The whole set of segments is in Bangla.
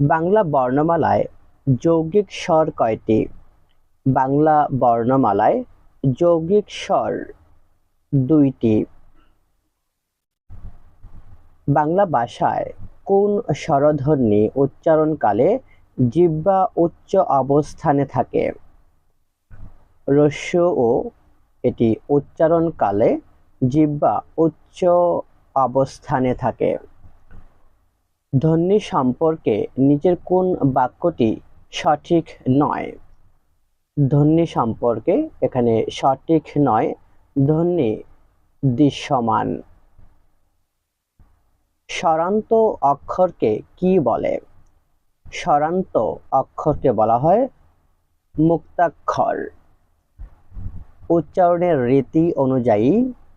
বাংলা বর্ণমালায় যৌগিক স্বর কয়টি? বাংলা বর্ণমালায় যৌগিক স্বর দুইটি। বাংলা ভাষায় কোন স্বরধ্বনি উচ্চারণকালে জিহ্বা উচ্চ অবস্থানে থাকে? রস্য ও এটি উচ্চারণকালে জিহ্বা উচ্চ অবস্থানে থাকে। ধ্বনি সম্পর্কে নিচের কোন বাক্যটি সঠিক নয়? ধ্বনি সম্পর্কে এখানে সঠিক নয় ধ্বনি দৃশ্যমান। স্বরান্ত অক্ষরকে কি বলে? স্বরান্ত অক্ষরকে বলা হয় মুক্তাক্ষর। উচ্চারণের রীতি অনুযায়ী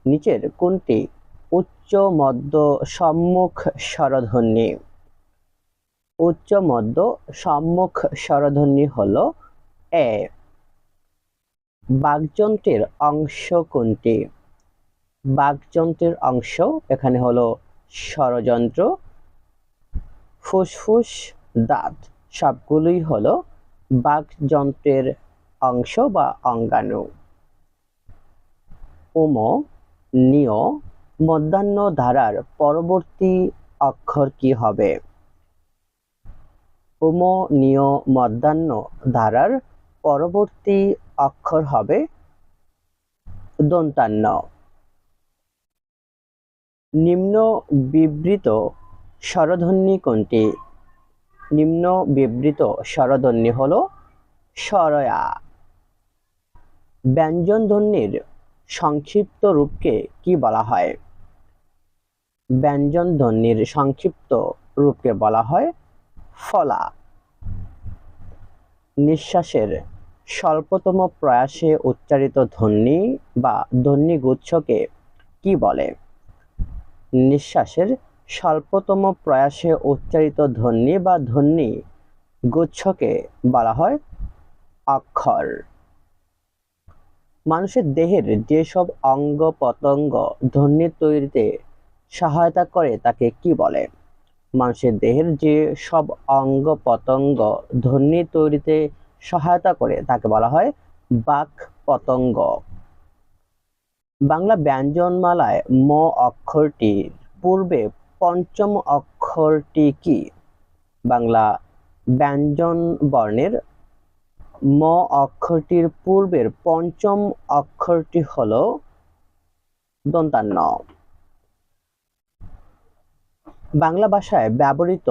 নিচের কোনটি উচ্চ, মধ্য, সম্মুখ, স্বরধ্বনি? উচ্চ মধ্য সম্মুখ স্বরধ্বনি হল এ। বাকযন্ত্রের অংশ কোনটি? বাকযন্ত্রের অংশ এখানে হলো স্বরযন্ত্র, ফুসফুস, দাঁত, সবগুলোই হলো বাকযন্ত্রের অংশ বা অঙ্গাণু। ওম নিয় মধ্যাহ্ন ধারার পরবর্তী অক্ষর কি হবে? ওম নিয় মধ্যাহ্ন ধারার পরবর্তী অক্ষর হবে দন্তান্ন নিম্ন বিবৃত স্বরধ্বনি কোনটি? নিম্ন বিবৃত স্বরধ্বনি হল স্বরয়া। ব্যঞ্জনধ্বনির সংক্ষিপ্ত রূপকে কি বলা হয়? ব্যঞ্জনধ্বনির সংক্ষিপ্ত রূপকে বলা হয় ফলা। নিঃশ্বাসের স্বল্পতম প্রয়াসে উচ্চারিত ধ্বনি বা ধ্বনি গুচ্ছকে কি বলে? নিঃশ্বাসের স্বল্পতম প্রয়াসে উচ্চারিত ধ্বনি বা ধ্বনি গুচ্ছকে বলা হয় অক্ষর। মানুষের দেহের যেসব অঙ্গ পতঙ্গ ধ্বনি তৈরিতে সহায়তা করে তাকে কি বলে? মানুষের দেহের যে সব অঙ্গ পতঙ্গ ধ্বনি তৈরিতে সহায়তা করে, তাকে বলা হয় বাক পতঙ্গ। বাংলা ব্যঞ্জনমালায় ম অক্ষরটির পূর্বে পঞ্চম অক্ষরটি কি? বাংলা ব্যঞ্জন বর্ণের ম অক্ষরটির পূর্বের পঞ্চম অক্ষরটি হল দন্তান্ন। বাংলা ভাষায় ব্যবহৃত